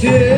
Yeah.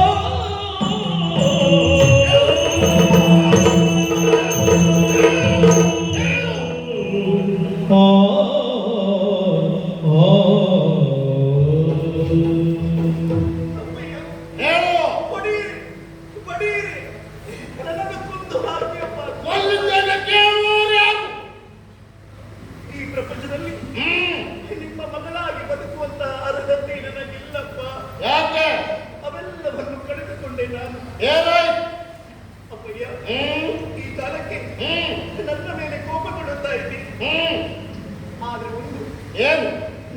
ಏನು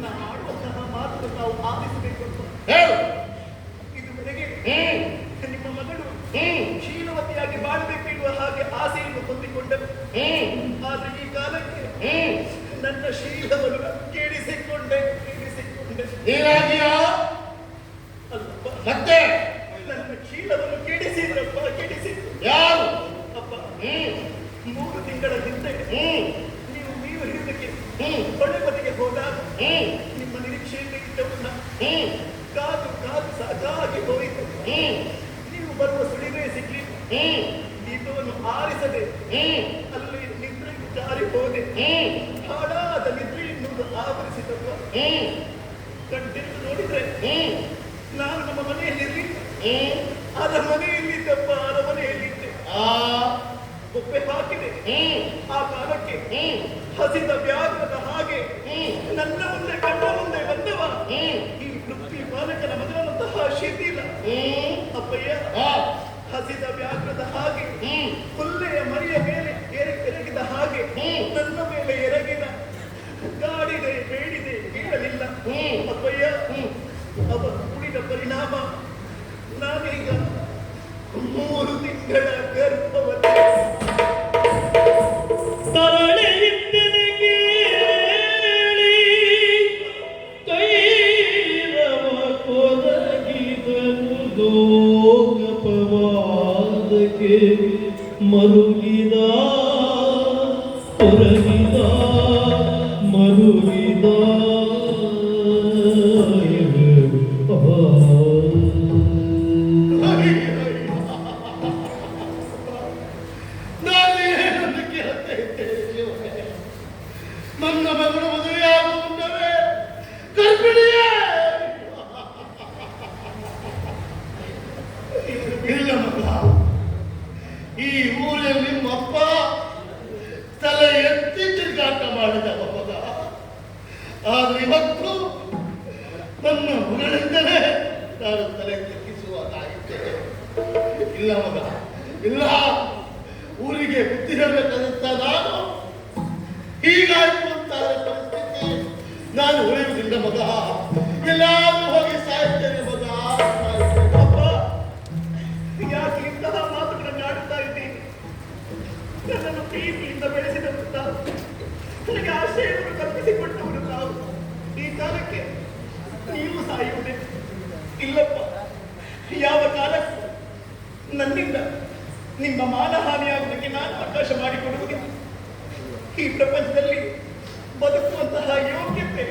ನಾನು ಆಡುವಂತಹ ಮಾತು ತಾವು ಆಲಿಸಬೇಕಪ್ಪ ಹೇಳು. ಇದುವರೆಗೆ ನಿಮ್ಮ ಮಗಳು ಶೀಲವತಿಯಾಗಿ ಬಾಳ್ಬೇಕೆನ್ನುವ ಹಾಗೆ ಆಸೆಯನ್ನು ಹೊಂದಿಕೊಂಡರು. ಆದ್ರೆ ಈ ಕಾಲಕ್ಕೆ ನನ್ನ ಶೀಲವನ್ನು ಕೇಳಿಸಿಕೊಂಡೆ ಕೇಳಿಸಿಕೊಂಡೆ. ಮತ್ತೆ? ನನ್ನ ಶೀಲವನ್ನು ಕೆಡಿಸಿದ್ರಪ್ಪ ಕೆಡಿಸಿದ್ರು ಯಾರು? ಅಪ್ಪ. ಮೂರು ತಿಂಗಳ ನಿಮ್ಮ ನಿರೀಕ್ಷೆಯಲ್ಲಿ ಇದ್ದವನ್ನ ಹ್ಮ್. ಕಾದು ಕಾದು ಸಾಕಾಗಿ ಹೋಯಿತು. ಹ್ಮ್. ನೀವು ಬರುವ ಸುಳಿವೇ ಸಿಗ್ಲಿ. ಹ್ಮ್. ದೀಪವನ್ನು ಆರಿಸದೆ. ಹ್ಮ್. ಅಲ್ಲಿ ನಿದ್ರೆಗೆ ಜಾರಿ ಹೋದೆ ಹ್ಮ್. ಹಾಡಾದ ನಿದ್ರೆ ಎನ್ನುವುದು ಆವರಿಸಿದಪ್ಪ ಹ್ಮ್. ಕಣ್ಣೆದ್ದು ನೋಡಿದ್ರೆ. ಹ್ಮ್. ನಾನು ನಮ್ಮ ಮನೆಯಲ್ಲಿರಲಿ. ಹ್ಮ್. ಅದರ ಮನೆಯಲ್ಲಿದ್ದೆ ಆ. ಒಪ್ಪೆ ಹಾಕಿದೆ. ಆ ಕಾಲಕ್ಕೆ ಹಸಿದ ವ್ಯಾಘ್ರದ ಹಾಗೆ ನನ್ನ ಮುಂದೆ ಕಂಡ ಮುಂದೆ ಬಂದವ. ಈ ವೃತ್ತಿ ಬಾಲಕನ ಮಗನಂತಹ ಶಿಥಿಲ ಅಪ್ಪಯ್ಯ ಹಸಿದ ವ್ಯಾಘ್ರದ ಹಾಗೆ ಹುಲ್ಲೆಯ ಮರಿಯ ಮೇಲೆ ಎರೆ- ಎರಗಿದ ಹಾಗೆ. ನನ್ನ ಮೇಲೆ ಎರಗಿದ. ಗಾಡಿದೆ ಬೇಡಿದೆ ಬೀಳಲಿಲ್ಲ. ಹ್ಮ್. ಅಪ್ಪಯ್ಯ. ಅವ ಕುಡಿದ ಪರಿಣಾಮ. ನಾನೀಗ ಮೂರು ತಿಂಗಳ ಗರ್ಭವತಿ ಲೋಕಪವಾದಕ್ಕೆ ಮರುಗಿದ ಕೊರಗಿದ ಮರುಗಿದ ನಾನು ಏನನ್ನು ಕೇಳ್ತಾ ಇದ್ದೇನೆ ದೇವರೇ? ನನ್ನ ಮಗಳು ಮದುವೆಯಾಗುವ ಈ ಊರಲ್ಲಿ ನಿಮ್ಮಪ್ಪ ತಲೆ ಎತ್ತಿ ತಿರುಗಾಟ ಮಾಡಿದ ಮಗ ಆದ್ರೆ ಇವತ್ತು ನನ್ನ ಮಗಳಿಂದಲೇ ನಾನು ತಲೆ ತಗ್ಗಿಸುವುದಾಗಿದ್ದೇನೆ ಇಲ್ಲ ಮಗ, ಇಲ್ಲ. ಊರಿಗೆ ಬುದ್ಧಿ ಹೇಳಬೇಕಾದಂತ ನಾನು ಹೀಗಾಯ್ತು ಅಂತ ಪರಿಸ್ಥಿತಿ. ನಾನು ಉಳಿಯುವುದಿಲ್ಲ ಮಗ. ಎಲ್ಲಾದ್ರೂ ಇಲ್ಲಪ್ಪ. ಯಾವ ಕಾಲಕ್ಕೂ ನನ್ನಿಂದ ನಿಮ್ಮ ಮಾನಹಾನಿಯಾಗುವುದಕ್ಕೆ ನಾನು ಅವಕಾಶ ಮಾಡಿಕೊಡುವುದಿಲ್ಲ ಈ ಪ್ರಪಂಚದಲ್ಲಿ ಬದುಕುವಂತಹ ಯೋಗ್ಯತೆ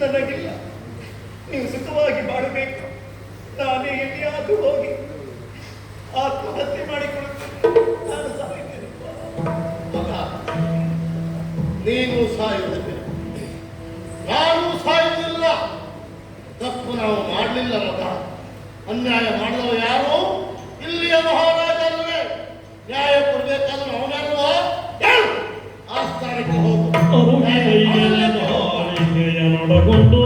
ನನಗಿಲ್ಲ. ನೀವು ಸುಖವಾಗಿ ಬಾಳಬೇಕು. ನಾನೇ ಎಲ್ಲಿಯಾದರೂ ಹೋಗಿ ಆತ್ಮಹತ್ಯೆ ಮಾಡಿಕೊಳ್ಳುತ್ತೇನೆ. ಮಗ. ಅನ್ಯಾಯ ಮಾಡಿದವ ಯಾರು? ಇಲ್ಲಿಯ ಮಹಾರಾಜ ಅಲ್ವೇ ನ್ಯಾಯ ಕೊಡ್ಬೇಕಾದ್ರೆ ಅವನಲ್ವ ಆಸ್ಥಾನಕ್ಕೆ ಆ ಸ್ಥಾನಕ್ಕೆ ಹೋಗು ನಾಳಿಕೆಯ ನೊಡಗೊಂಡು